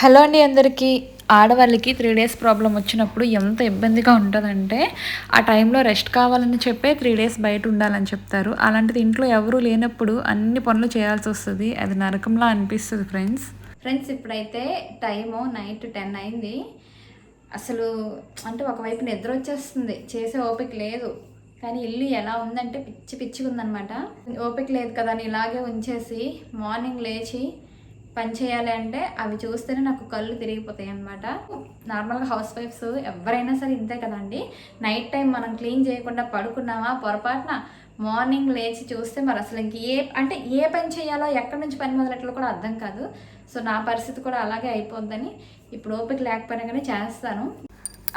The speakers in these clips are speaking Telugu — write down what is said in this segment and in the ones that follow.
హలో అండి అందరికీ. ఆడవాళ్ళకి త్రీ డేస్ ప్రాబ్లం వచ్చినప్పుడు ఎంత ఇబ్బందిగా ఉంటుందంటే ఆ టైంలో రెస్ట్ కావాలని చెప్పే త్రీ డేస్ బయట ఉండాలని చెప్తారు. అలాంటిది ఇంట్లో ఎవరూ లేనప్పుడు అన్ని పనులు చేయాల్సి వస్తుంది. అది నరకంలా అనిపిస్తుంది ఫ్రెండ్స్ ఫ్రెండ్స్ ఇప్పుడైతే టైము నైట్ టెన్ అయింది. అసలు అంటే ఒకవైపు నిద్ర వచ్చేస్తుంది. చేసే ఓపిక లేదు. కానీ ఇల్లు ఎలా ఉందంటే పిచ్చి పిచ్చిగా ఉందనమాట ఓపిక లేదు కదా అని ఇలాగే ఉంచేసి మార్నింగ్ లేచి పని చేయాలి అంటే అవి చూస్తేనే నాకు కళ్ళు తిరిగిపోతాయి అనమాట నార్మల్గా హౌస్ వైఫ్స్ ఎవరైనా సరే ఇంతే కదండి. నైట్ టైం మనం క్లీన్ చేయకుండా పడుకున్నామా పొరపాటున మార్నింగ్ లేచి చూస్తే మరి అసలు ఇంక ఏ అంటే ఏ పని చేయాలో ఎక్కడి నుంచి పని మొదలెట్లో కూడా అర్థం కాదు. సో నా పరిస్థితి కూడా అలాగే అయిపోద్దని ఇప్పుడు ఓపిక లేకపోయినా కానీ చేస్తాను.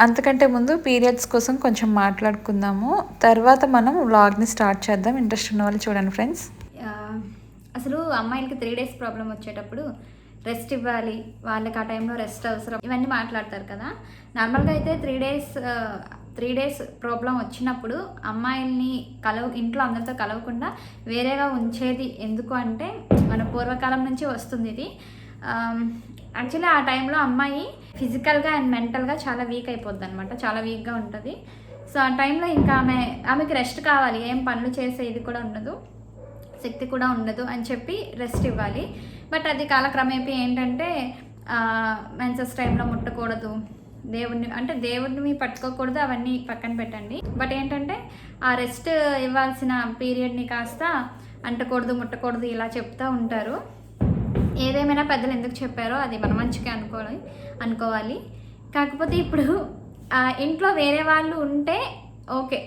అంతకంటే ముందు పీరియడ్స్ కోసం కొంచెం మాట్లాడుకుందాము. తర్వాత మనం వ్లాగ్ని స్టార్ట్ చేద్దాం. ఇంట్రెస్ట్ ఉన్న వాళ్ళు చూడండి ఫ్రెండ్స్ అసలు అమ్మాయిలకి త్రీ డేస్ ప్రాబ్లం వచ్చేటప్పుడు రెస్ట్ ఇవ్వాలి వాళ్ళకి ఆ టైంలో రెస్ట్ అవసరం ఇవన్నీ మాట్లాడతారు కదా. నార్మల్గా అయితే three days three days problem వచ్చినప్పుడు అమ్మాయిల్ని కలవ ఇంట్లో అందరితో కలవకుండా వేరేగా ఉంచేది ఎందుకు అంటే మన పూర్వకాలం నుంచి వస్తుంది ఇది. యాక్చువల్లీ ఆ టైంలో అమ్మాయి ఫిజికల్గా అండ్ మెంటల్గా చాలా వీక్ అయిపోద్ది అనమాట చాలా వీక్గా ఉంటుంది. సో ఆ టైంలో ఇంకా ఆమె ఆమెకి రెస్ట్ కావాలి ఏం పనులు చేసే ఇది కూడా ఉండదు. శక్తి కూడా ఉండదు అని చెప్పి రెస్ట్ ఇవ్వాలి. బట్ అది కాలక్రమేపీ ఏంటంటే మెన్సెస్ టైంలో ముట్టకూడదు. దేవుడిని అంటే దేవుడిని పట్టుకోకూడదు అవన్నీ పక్కన పెట్టండి. బట్ ఏంటంటే ఆ రెస్ట్ ఇవ్వాల్సిన పీరియడ్ని కాస్త అంటకూడదు ముట్టకూడదు ఇలా చెప్తూ ఉంటారు. ఏదేమైనా పెద్దలు ఎందుకు చెప్పారో అది మన మంచిగా అనుకోవాలి అనుకోవాలి. కాకపోతే ఇప్పుడు ఇంట్లో వేరే వాళ్ళు ఉంటే ఓకే.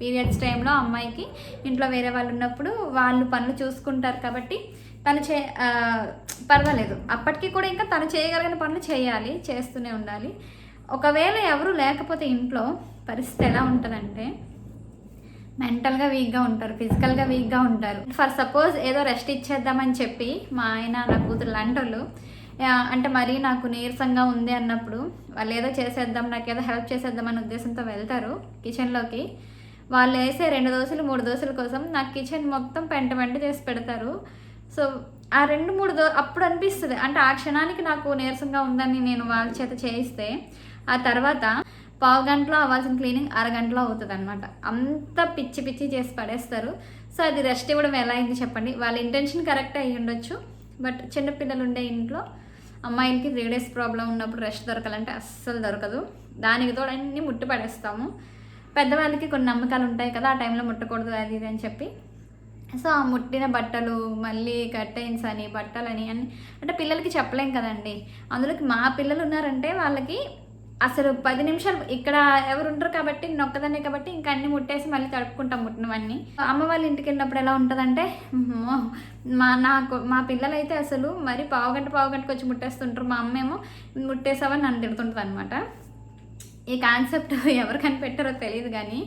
పీరియడ్స్ టైంలో అమ్మాయికి ఇంట్లో వేరే వాళ్ళు ఉన్నప్పుడు వాళ్ళు పనులు చూసుకుంటారు కాబట్టి తను చే పర్వాలేదు. అప్పటికి కూడా ఇంకా తను చేయగలిగిన పనులు చేయాలి చేస్తూనే ఉండాలి. ఒకవేళ ఎవరు లేకపోతే ఇంట్లో పరిస్థితి ఎలా ఉంటుందంటే మెంటల్గా వీక్గా ఉంటారు ఫిజికల్గా వీక్గా ఉంటారు. ఫర్ సపోజ్ ఏదో రెస్ట్ ఇచ్చేద్దామని చెప్పి మా ఆయన నా కూతురు లాంటి అంటే మరీ నాకు నీరసంగా ఉంది అన్నప్పుడు వాళ్ళు ఏదో చేసేద్దాం నాకు ఏదో హెల్ప్ చేసేద్దాం అనే ఉద్దేశంతో వెళ్తారు కిచెన్లోకి వాళ్ళు వేసే రెండు దోశలు మూడు దోశల కోసం నాకు కిచెన్ మొత్తం పెంట పెంట చేసి పెడతారు. సో ఆ రెండు మూడు దో అప్పుడు అనిపిస్తుంది. అంటే ఆ క్షణానికి నాకు నీరసంగా ఉందని నేను వాళ్ళ చేత చేయిస్తే ఆ తర్వాత పావు గంటలో అవ్వాల్సిన క్లీనింగ్ అరగంటలో అవుతుంది అనమాట అంత పిచ్చి పిచ్చి చేసి పడేస్తారు. సో అది రెస్ట్ ఇవ్వడం ఎలా అయింది చెప్పండి. వాళ్ళ ఇంటెన్షన్ కరెక్ట్ అయ్యి ఉండొచ్చు. బట్ చిన్నపిల్లలు ఉండే ఇంట్లో అమ్మాయిలకి త్రీ డేస్ ప్రాబ్లం ఉన్నప్పుడు రెస్ట్ దొరకాలంటే అస్సలు దొరకదు. దానికి తోడు అన్నీ ముట్టి పడేస్తాము. పెద్దవాళ్ళకి కొన్ని నమ్మకాలు ఉంటాయి కదా ఆ టైంలో ముట్టకూడదు అది ఇది అని చెప్పి. సో ఆ ముట్టిన బట్టలు మళ్ళీ కర్టైన్స్ అని బట్టలని అని అంటే పిల్లలకి చెప్పలేం కదండి. అందులోకి మా పిల్లలు ఉన్నారంటే వాళ్ళకి అసలు పది నిమిషాలు ఇక్కడ ఎవరు ఉంటారు కాబట్టి నొక్కదాన్ని కాబట్టి ఇంకా అన్ని ముట్టేసి మళ్ళీ తడుపుకుంటాం ముట్టినవన్నీ. అమ్మ వాళ్ళ ఇంటికి వెళ్ళినప్పుడు ఎలా ఉంటుందంటే మా నాకు మా పిల్లలైతే అసలు మరి పావుగంట పావుగంటకు వచ్చి ముట్టేస్తుంటారు. మా అమ్మ ఏమో ముట్టేసావని నన్ను తిడుతుంటుంది అనమాట ఈ కాన్సెప్ట్ ఎవరు కనిపెట్టారో తెలియదు కానీ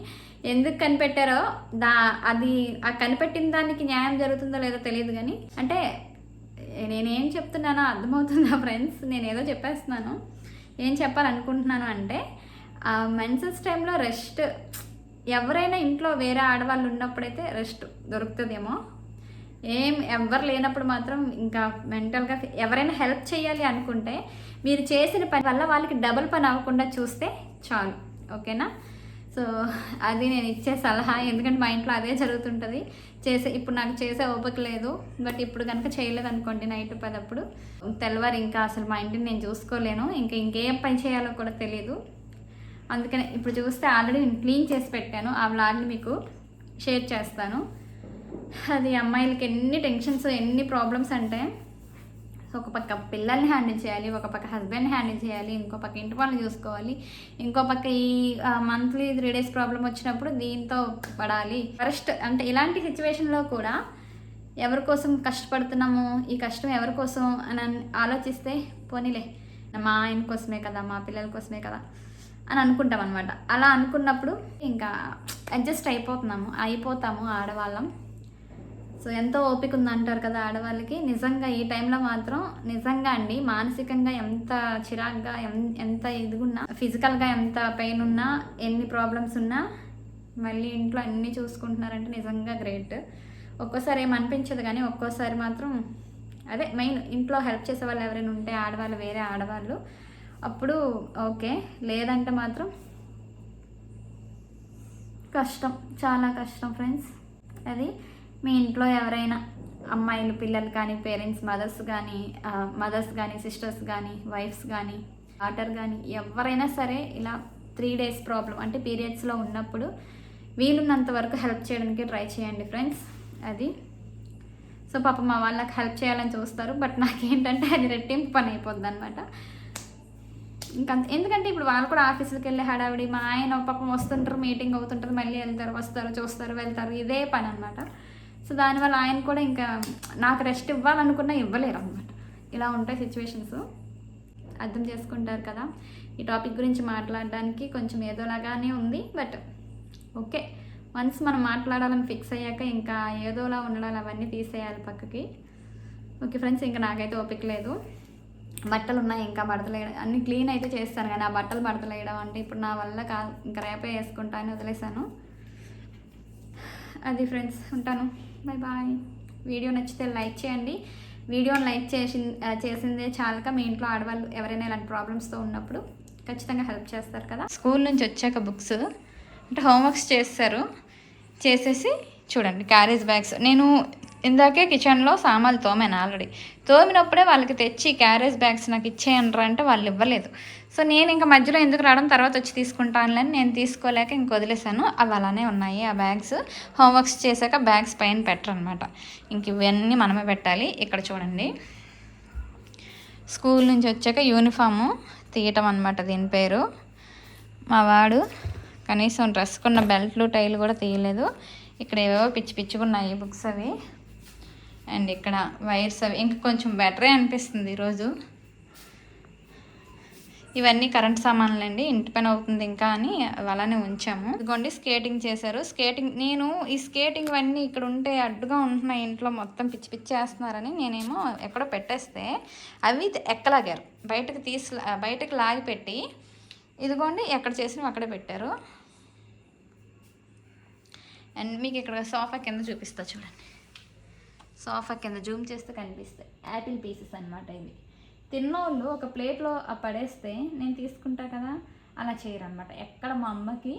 ఎందుకు కనిపెట్టారో దా అది ఆ కనిపెట్టిన దానికి న్యాయం జరుగుతుందో లేదో తెలియదు కానీ అంటే నేనేం చెప్తున్నానో అర్థమవుతుందా ఫ్రెండ్స్ నేను ఏదో చెప్పేస్తున్నాను. ఏం చెప్పాలనుకుంటున్నాను అంటే మెన్సెస్ టైంలో రెస్ట్ ఎవరైనా ఇంట్లో వేరే ఆడవాళ్ళు ఉన్నప్పుడైతే రెస్ట్ దొరుకుతుందేమో. ఏం ఎవరు లేనప్పుడు మాత్రం ఇంకా మెంటల్గా ఎవరైనా హెల్ప్ చేయాలి అనుకుంటే మీరు చేసిన పని వల్ల వాళ్ళకి డబుల్ పని అవ్వకుండా చూస్తే చాలు ఓకేనా? సో అది నేను ఇచ్చే సలహా ఎందుకంటే మా ఇంట్లో అదే జరుగుతుంటుంది. చేసే ఇప్పుడు నాకు చేసే ఓపిక లేదు బట్ ఇప్పుడు కనుక చేయలేదు అనుకోండి నైట్ పదప్పుడు తెల్లవారు ఇంకా అసలు మా ఇంటిని నేను చూసుకోలేను ఇంకా ఇంకేం పని చేయాలో కూడా తెలియదు అందుకనే ఇప్పుడు చూస్తే ఆల్రెడీ నేను క్లీన్ చేసి పెట్టాను ఆ వ్లాగ్ని మీకు షేర్ చేస్తాను. అది అమ్మాయిలకి ఎన్ని టెన్షన్స్ ఎన్ని ప్రాబ్లమ్స్ అంటే ఒక పక్క పిల్లల్ని హ్యాండిల్ చేయాలి ఒక పక్క హస్బెండ్ హ్యాండిల్ చేయాలి ఇంకో పక్క ఇంటి పనులు చూసుకోవాలి ఇంకో పక్క ఈ మంత్లీ త్రీ డేస్ ప్రాబ్లం వచ్చినప్పుడు దీంతో పడాలి. ఫస్ట్ అంటే ఇలాంటి సిచ్యువేషన్లో కూడా ఎవరి కోసం కష్టపడుతున్నాము ఈ కష్టం ఎవరి కోసం అని ఆలోచిస్తే పోనీలే మా ఆయన కోసమే కదా మా పిల్లల కోసమే కదా అని అనుకుంటాం అనమాట అలా అనుకున్నప్పుడు ఇంకా అడ్జస్ట్ అయిపోతున్నాము అయిపోతాము ఆడవాళ్ళం. సో ఎంతో ఓపిక ఉందంటారు కదా ఆడవాళ్ళకి. నిజంగా ఈ టైంలో మాత్రం నిజంగా అండి మానసికంగా ఎంత చిరాగ్గా ఎంత ఇదిగున్నా ఫిజికల్గా ఎంత పెయిన్ ఉన్నా ఎన్ని ప్రాబ్లమ్స్ ఉన్నా మళ్ళీ ఇంట్లో అన్నీ చూసుకుంటున్నారంటే నిజంగా గ్రేట్. ఒక్కోసారి ఏమనిపించదు కానీ ఒక్కోసారి మాత్రం అదే మెయిన్ ఇంట్లో హెల్ప్ చేసే వాళ్ళు ఎవరైనా ఉంటే ఆడవాళ్ళు వేరే ఆడవాళ్ళు అప్పుడు ఓకే. లేదంటే మాత్రం కష్టం చాలా కష్టం ఫ్రెండ్స్. అది మీ ఇంట్లో ఎవరైనా అమ్మాయిలు పిల్లలు కానీ పేరెంట్స్ మదర్స్ కానీ మదర్స్ కానీ సిస్టర్స్ కానీ వైఫ్స్ కానీ డాటర్ కానీ ఎవరైనా సరే ఇలా త్రీ డేస్ ప్రాబ్లం అంటే పీరియడ్స్లో ఉన్నప్పుడు వీలున్నంత వరకు హెల్ప్ చేయడానికి ట్రై చేయండి ఫ్రెండ్స్. అది. సో పాప మా వాళ్ళకి హెల్ప్ చేయాలని చూస్తారు బట్ నాకేంటంటే అది రెట్టింపు పని అయిపోద్ది అనమాట ఇంకా అంత- ఎందుకంటే ఇప్పుడు వాళ్ళు కూడా ఆఫీసులకు వెళ్ళి హడావిడి మా ఆయన పాపం వస్తుంటారు మీటింగ్ అవుతుంటారు మళ్ళీ వెళ్తారు వస్తారు చూస్తారు వెళ్తారు ఇదే పని అనమాట సో దానివల్ల ఆయన కూడా ఇంకా నాకు రెస్ట్ ఇవ్వాలనుకున్నా ఇవ్వలేరు అనమాట ఇలా ఉంటాయి సిచ్యువేషన్స్ అర్థం చేసుకుంటారు కదా. ఈ టాపిక్ గురించి మాట్లాడడానికి కొంచెం ఏదోలాగానే ఉంది బట్ ఓకే వన్స్ మనం మాట్లాడాలని ఫిక్స్ అయ్యాక ఇంకా ఏదోలా ఉండడాలి అవన్నీ తీసేయాలి పక్కకి. ఓకే ఫ్రెండ్స్ ఇంకా నాకైతే ఓపిక లేదు. బట్టలు ఉన్నాయి ఇంకా బడతలేయడం అన్ని క్లీన్ అయితే చేస్తాను కానీ ఆ బట్టలు బడతలేయడం అంటే ఇప్పుడు నా వల్ల కాదు. ఇంకా రేపే వేసుకుంటా అని వదిలేశాను. అది ఫ్రెండ్స్ ఉంటాను. బాయ్ బాయ్ వీడియో నచ్చితే లైక్ చేయండి. వీడియోని లైక్ చేసి చేసిందే చాలక మీ ఇంట్లో ఆడవాళ్ళు ఎవరైనా ఇలాంటి ప్రాబ్లమ్స్తో ఉన్నప్పుడు ఖచ్చితంగా హెల్ప్ చేస్తారు కదా. స్కూల్ నుంచి వచ్చాక బుక్స్ అంటే హోంవర్క్స్ చేస్తారు. చేసేసి చూడండి క్యారేజ్ బ్యాగ్స్ నేను ఇందాకే కిచెన్లో సామాన్లు తోమాను ఆల్రెడీ తోమినప్పుడే వాళ్ళకి తెచ్చి క్యారేజ్ బ్యాగ్స్ నాకు ఇచ్చేయనరా అంటే వాళ్ళు ఇవ్వలేదు. సో నేను ఇంకా మధ్యలో ఎందుకు రావడం తర్వాత వచ్చి తీసుకుంటానులని నేను తీసుకోలేక ఇంక వదిలేసాను అవి అలానే ఉన్నాయి ఆ బ్యాగ్స్. హోంవర్క్స్ చేశాక బ్యాగ్స్ పైన పెట్టరనమాట. ఇంక ఇవన్నీ మనమే పెట్టాలి. ఇక్కడ చూడండి. స్కూల్ నుంచి వచ్చాక యూనిఫాము తీయటం అనమాట దీని పేరు. మా వాడు కనీసం డ్రెస్కున్న బెల్ట్లు టైలు కూడా తీయలేదు. ఇక్కడ ఏవేవో పిచ్చి పిచ్చుకున్నాయి బుక్స్ అవి. అండ్ ఇక్కడ వైర్స్ అవి. ఇంకా కొంచెం బెటరే అనిపిస్తుంది ఈరోజు. ఇవన్నీ కరెంట్ సామాన్లు అండి ఇంటి పని అవుతుంది ఇంకా అని అవి అలానే ఉంచాము. ఇదిగోండి స్కేటింగ్ చేశారు. స్కేటింగ్ నేను ఈ స్కేటింగ్ ఇవన్నీ ఇక్కడ ఉంటే అడ్డుగా ఉంటున్నాయి ఇంట్లో మొత్తం పిచ్చి పిచ్చి వేస్తున్నారని నేనేమో ఎక్కడో పెట్టేస్తే అవి ఎక్కలాగారు. బయటకు తీసి బయటకు లాగి పెట్టి ఇదిగోండి ఎక్కడ చేసినవి అక్కడే పెట్టారు. అండ్ మీకు ఇక్కడ సోఫా కింద చూపిస్తా చూడండి. సోఫా కింద జూమ్ చేస్తే కనిపిస్తాయి. యాపిల్ పీసెస్ అనమాట ఇవి. తిన్నోళ్ళు ఒక ప్లేట్లో పడేస్తే నేను తీసుకుంటా కదా అలా చేయరనమాట ఎక్కడ మా అమ్మకి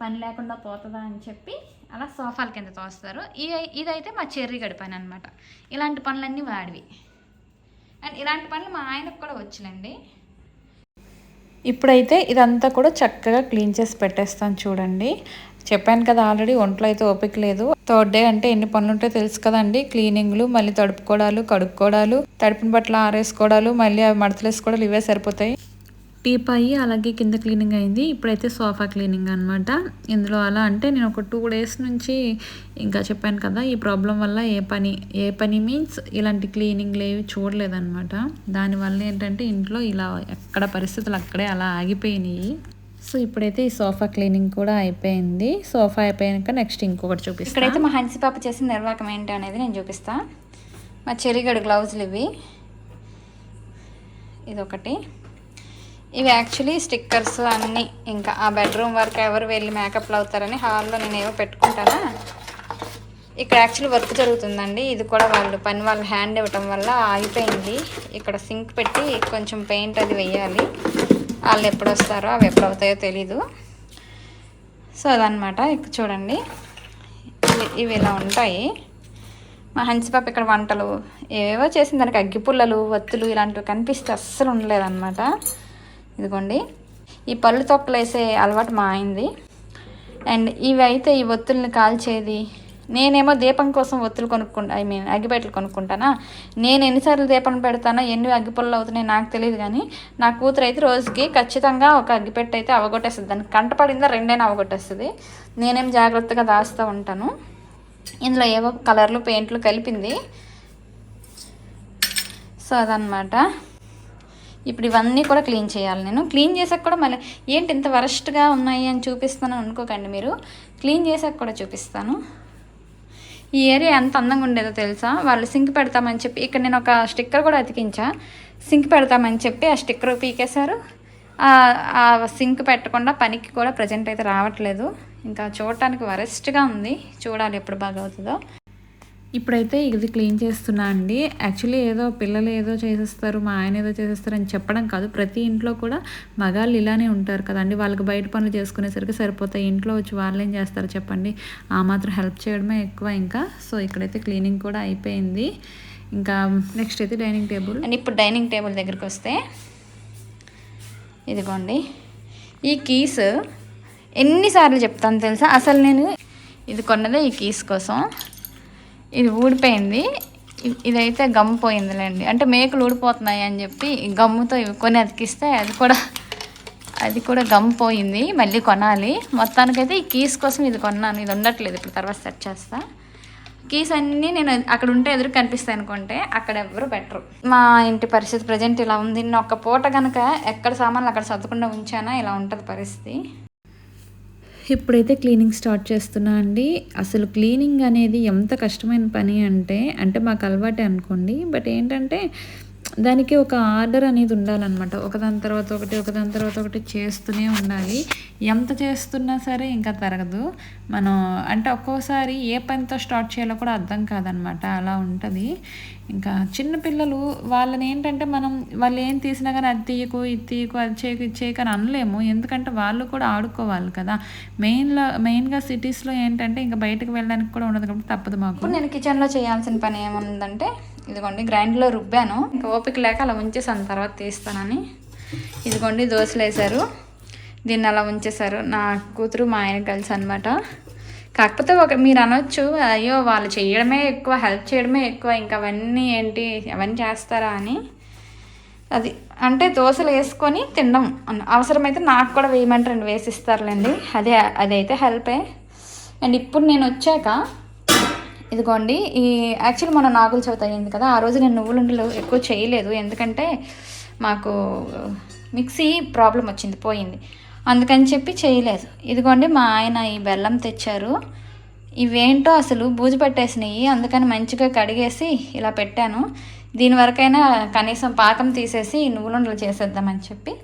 పని లేకుండా పోతుందా అని చెప్పి అలా సోఫాల కింద తోస్తారు. ఇది ఇదైతే మా చెర్రీ గడి పని అనమాట ఇలాంటి పనులన్నీ వాడివి. అండ్ ఇలాంటి పనులు మా ఆయనకు కూడా వచ్చులండి. ఇప్పుడైతే ఇదంతా కూడా చక్కగా క్లీన్ చేసి పెట్టేస్తాను చూడండి. చెప్పాను కదా ఆల్రెడీ ఒంట్లో అయితే ఓపిక లేదు. థర్డ్ డే అంటే ఎన్ని పనులు ఉంటాయో తెలుసు కదండి. క్లీనింగ్లు మళ్ళీ తడుపుకోవడాలు కడుక్కోవడాలు తడిపిన బట్టలు ఆరేసుకోవడాలు మళ్ళీ అవి మడతలేసుకోవడాలు ఇవే సరిపోతాయి. టీపాయి అలాగే కింద క్లీనింగ్ అయింది. ఇప్పుడైతే సోఫా క్లీనింగ్ అనమాట ఇందులో అలా అంటే నేను ఒక టూ డేస్ నుంచి ఇంకా చెప్పాను కదా ఈ ప్రాబ్లం వల్ల ఏ పని ఏ పని మీన్స్ ఇలాంటి క్లీనింగ్లు ఏవి చూడలేదన్నమాట. దానివల్ల ఏంటంటే ఇంట్లో ఇలా ఎక్కడ పరిస్థితులు అక్కడే అలా ఆగిపోయినాయి. సో ఇప్పుడైతే ఈ సోఫా క్లీనింగ్ కూడా అయిపోయింది. సోఫా అయిపోయాక నెక్స్ట్ ఇంకొకటి చూపిస్తాను ఇక్కడైతే మా హన్సి పాప చేసిన నిర్వాహకం ఏంటి అనేది నేను చూపిస్తాను మా చెరిగడు గ్లౌజులు ఇవి. ఇదొకటి. ఇవి యాక్చువల్లీ స్టిక్కర్స్ అన్నీ. ఇంకా ఆ బెడ్రూమ్ వరకు ఎవరు వెళ్ళి మేకప్లు అవుతారని హాల్లో నేను ఏవో పెట్టుకుంటానా? ఇక్కడ యాక్చువల్లీ వర్క్ జరుగుతుందండి. ఇది కూడా వాళ్ళు పని వాళ్ళు హ్యాండ్ ఇవ్వటం వల్ల ఆగిపోయింది. ఇక్కడ సింక్ పెట్టి కొంచెం పెయింట్ అది వేయాలి. వాళ్ళు ఎప్పుడు వస్తారో అవి ఎప్పుడు అవుతాయో తెలీదు. సో అదనమాట ఇక్కడ చూడండి. ఇవి ఇవి ఇలా ఉంటాయి. మా హంసిపాప ఇక్కడ వంటలు ఏవేవో చేసింది. దానికి అగ్గిపుల్లలు వత్తులు ఇలాంటివి కనిపిస్తే అస్సలు ఉండలేదన్నమాట. ఇదిగోండి. ఈ పళ్ళు తొక్కలు వేసే అలవాటు మా అయింది అండ్ ఇవి అయితే ఈ ఒత్తుల్ని కాల్చేది నేనేమో దీపం కోసం ఒత్తులు కొనుక్కుంటా ఐ మీన్ అగ్గిపెట్టలు కొనుక్కుంటానా? నేను ఎన్నిసార్లు దీపం పెడతానో ఎన్ని అగ్గిపుల్లలు అవుతున్నాయి నాకు తెలియదు కానీ నా కూతురు అయితే రోజుకి ఖచ్చితంగా ఒక అగ్గిపెట్టె అయితే అవగొట్టేస్తుంది. దానికి కంట పడిందా రెండైనా అవగొట్టేస్తుంది. నేనేం జాగ్రత్తగా దాస్తూ ఉంటాను. ఇందులో ఏవో కలర్లు పెయింట్లు కలిపింది. సో అదనమాట ఇప్పుడు ఇవన్నీ కూడా క్లీన్ చేయాలి నేను. క్లీన్ చేసాక కూడా మళ్ళీ ఏంటి ఇంత వరస్ట్గా ఉన్నాయి అని చూపిస్తాను అనుకోకండి మీరు. క్లీన్ చేసాక కూడా చూపిస్తాను. ఈ ఏరియా ఎంత అందంగా ఉండేదో తెలుసా? వాళ్ళు సింక్ పెడతామని చెప్పి ఇక్కడ నేను ఒక స్టిక్కర్ కూడా అతికించా. సింక్ పెడతామని చెప్పి ఆ స్టిక్కర్ పీకేశారు. ఆ- సింక్ పెట్టకుండా పనికి కూడా ప్రజెంట్ అయితే రావట్లేదు. ఇంకా చూడటానికి వరెస్ట్గా ఉంది. చూడాలి ఎప్పుడు బాగా అవుతుందో ఇప్పుడైతే ఇది క్లీన్ చేస్తున్నా అండి. యాక్చువల్లీ ఏదో పిల్లలు ఏదో చేసేస్తారు మా ఆయన ఏదో చేసేస్తారు అని చెప్పడం కాదు. ప్రతి ఇంట్లో కూడా మగాళ్ళు ఇలానే ఉంటారు కదండి. వాళ్ళకి బయట పనులు చేసుకునేసరికి సరిపోతాయి. ఇంట్లో వచ్చి వాళ్ళు ఏం చేస్తారు చెప్పండి. ఆ మాత్రం హెల్ప్ చేయడమే ఎక్కువ ఇంకా. సో ఇక్కడైతే క్లీనింగ్ కూడా అయిపోయింది. ఇంకా నెక్స్ట్ అయితే డైనింగ్ టేబుల్. అండ్ ఇప్పుడు డైనింగ్ టేబుల్ దగ్గరికి వస్తే ఇదిగోండి. ఈ కీస్ ఎన్నిసార్లు చెప్తాను తెలుసా? అసలు నేను ఇది కొన్నదే ఈ కీస్ కోసం. ఇది ఊడిపోయింది. ఇ- ఇదైతే గమ్ పోయిందిలేండి. అంటే మేకలు ఊడిపోతున్నాయి అని చెప్పి గమ్ముతో ఇవి కొని అతికిస్తే అది కూడా అది కూడా గమ్ పోయింది. మళ్ళీ కొనాలి. మొత్తానికైతే ఈ కీస్ కోసం ఇది కొన్నాను. ఇది ఉండట్లేదు. ఇప్పుడు తర్వాత సెట్ చేస్తా. కీస్ అన్నీ నేను అక్కడ ఉంటే ఎదురు కనిపిస్తాయి అనుకుంటే అక్కడ ఎవరు బెటరు మా ఇంటి పరిస్థితి ప్రజెంట్ ఇలా ఉంది. నేను ఒక్క పూట కనుక ఎక్కడ సామాన్లు అక్కడ సర్దకుండా ఉంచానా ఇలా ఉంటుంది పరిస్థితి. ఇప్పుడైతే క్లీనింగ్ స్టార్ట్ చేస్తున్నా అండి. అసలు క్లీనింగ్ అనేది ఎంత కష్టమైన పని అంటే అంటే మాకు అలవాటే అనుకోండి. బట్ ఏంటంటే దానికి ఒక ఆర్డర్ అనేది ఉండాలన్నమాట. ఒకదాని తర్వాత ఒకటి ఒకదాని తర్వాత ఒకటి చేస్తూనే ఉండాలి. ఎంత చేస్తున్నా సరే ఇంకా తరగదు. మనం అంటే ఒక్కోసారి ఏ పనితో స్టార్ట్ చేయాలో కూడా అర్థం కాదనమాట అలా ఉంటుంది. ఇంకా చిన్న పిల్లలు వాళ్ళని ఏంటంటే మనం వాళ్ళు ఏం తీసినా కానీ అది తీయకు ఇది తీయకు అది చేయకు ఇది చేయకు అని అనలేము. ఎందుకంటే వాళ్ళు కూడా ఆడుకోవాలి కదా. మెయిన్లో మెయిన్గా సిటీస్లో ఏంటంటే ఇంకా బయటకు వెళ్ళడానికి కూడా ఉండదు కాబట్టి తప్పదు మాకు. నేను కిచెన్లో చేయాల్సిన పని ఏముందంటే ఇదిగోండి గ్రైండ్లో రుబ్బాను. ఇంకా ఓపిక లేక అలా ఉంచేసాను తర్వాత తీస్తానని. ఇదిగోండి దోశలు వేశారు. దీన్ని అలా ఉంచేశారు. నా కూతురు మా ఆయన కలిసి అనమాట కాకపోతే ఒక మీరు అనొచ్చు అయ్యో వాళ్ళు చేయడమే ఎక్కువ హెల్ప్ చేయడమే ఎక్కువ ఇంకా అవన్నీ ఏంటి అవన్నీ చేస్తారా అని. అది అంటే దోశలు వేసుకొని తినడం. అవసరమైతే నాకు కూడా వేయమంటారండి వేసిస్తారులేండి. అదే అదైతే హెల్పే. అండ్ ఇప్పుడు నేను వచ్చాక ఇదిగోండి ఈ యాక్చువల్ మన నాగుల చవితి అయ్యింది కదా ఆ రోజు నేను నువ్వులుండలు ఎక్కువ చేయలేదు ఎందుకంటే మాకు uh, మిక్సీ ప్రాబ్లం వచ్చింది పోయింది. అందుకని చెప్పి చేయలేదు. ఇదిగోండి మా ఆయన ఈ బెల్లం తెచ్చారు. ఇవేంటో అసలు బూజు పట్టేసినాయి అందుకని మంచిగా కడిగేసి ఇలా పెట్టాను. దీని వరకైనా కనీసం పాకం తీసేసి నువ్వులుండలు చేసేద్దామని చెప్పి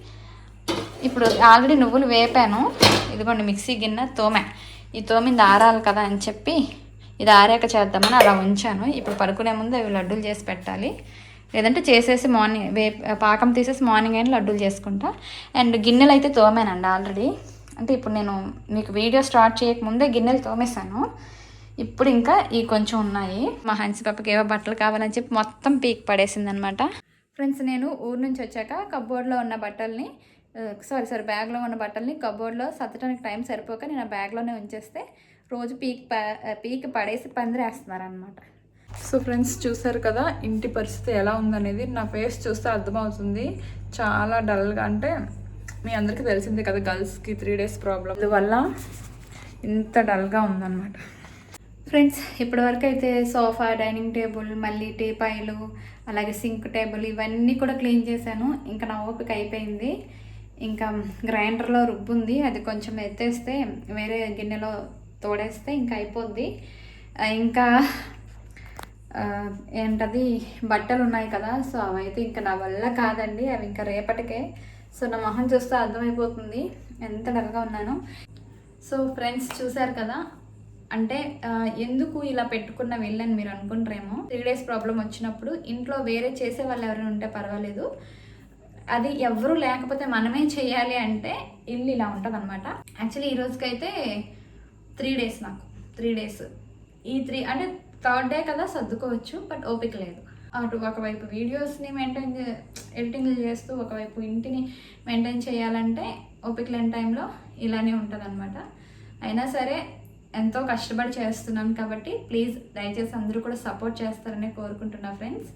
ఇప్పుడు ఆల్రెడీ నువ్వులు వేపాను. ఇదిగోండి మిక్సీ గిన్నె తోమే. ఈ తోమింది ఆరాలి కదా అని చెప్పి ఇది ఆరాక చేద్దామని అలా ఉంచాను. ఇప్పుడు పడుకునే ముందు అవి లడ్డూలు చేసి పెట్టాలి. లేదంటే చేసేసి మార్నింగ్ వే పాకం తీసేసి మార్నింగ్ అయినా లడ్డూలు చేసుకుంటా. అండ్ గిన్నెలు అయితే తోమానండి ఆల్రెడీ. అంటే ఇప్పుడు నేను మీకు వీడియో స్టార్ట్ చేయకముందే గిన్నెలు తోమేశాను. ఇప్పుడు ఇంకా ఈ కొంచెం ఉన్నాయి. మా హన్సిపప్పకి ఏవో బట్టలు కావాలని చెప్పి మొత్తం పీక్ పడేసింది అనమాట ఫ్రెండ్స్ నేను ఊరు నుంచి వచ్చాక కబోర్డ్లో ఉన్న బట్టల్ని సారీ సారీ బ్యాగ్లో ఉన్న బట్టల్ని కబోర్డ్లో సర్దడానికి టైం సరిపోక నేను ఆ బ్యాగ్లోనే ఉంచేస్తే రోజు పీక్ ప- పీక్ పడేసి పందిరేస్తున్నారు అనమాట సో ఫ్రెండ్స్ చూసారు కదా ఇంటి పరిస్థితి ఎలా ఉందనేది నా ఫేస్ చూస్తే అర్థమవుతుంది. చాలా డల్గా అంటే మీ అందరికీ తెలిసిందే కదా గర్ల్స్కి త్రీ డేస్ ప్రాబ్లం అందువల్ల ఇంత డల్గా ఉందన్నమాట. ఫ్రెండ్స్ ఇప్పటివరకు అయితే సోఫా డైనింగ్ టేబుల్ మళ్ళీ టీపాయిలు అలాగే సింక్ టేబుల్ ఇవన్నీ కూడా క్లీన్ చేశాను. ఇంకా నా ఓపిక అయిపోయింది. ఇంకా గ్రైండర్లో రుబ్బుంది. అది కొంచెం ఎత్తేస్తే వేరే గిన్నెలో తోడేస్తే ఇంకా అయిపోద్ది ఇంకా ఏంటది బట్టలు ఉన్నాయి కదా సో అవైతే ఇంకా నా వల్ల కాదండి అవి ఇంకా రేపటికే. సో నా మొహం చూస్తే అర్థమైపోతుంది ఎంత డల్గా ఉన్నాను. సో ఫ్రెండ్స్ చూసారు కదా అంటే ఎందుకు ఇలా పెట్టుకున్న వెళ్ళని మీరు అనుకుంటారేమో. త్రీ డేస్ ప్రాబ్లం వచ్చినప్పుడు ఇంట్లో వేరే చేసే వాళ్ళు ఎవరైనా ఉంటే పర్వాలేదు. అది ఎవరు లేకపోతే మనమే చేయాలి అంటే ఇల్లు ఇలా ఉంటుంది అనమాట యాక్చువల్లీ ఈ రోజుకైతే త్రీ డేస్ నాకు. Three days. ఈ త్రీ అంటే థర్డ్ డే కదా సర్దుకోవచ్చు బట్ ఓపిక లేదు. అటు ఒకవైపు వీడియోస్ని మెయింటైన్ ఎడిటింగ్ చేస్తూ ఒకవైపు ఇంటిని మెయింటైన్ చేయాలంటే ఓపిక లేని టైంలో ఇలానే ఉంటుంది అయినా సరే ఎంతో కష్టపడి చేస్తున్నాను కాబట్టి ప్లీజ్ దయచేసి అందరూ కూడా సపోర్ట్ చేస్తారని కోరుకుంటున్నా ఫ్రెండ్స్.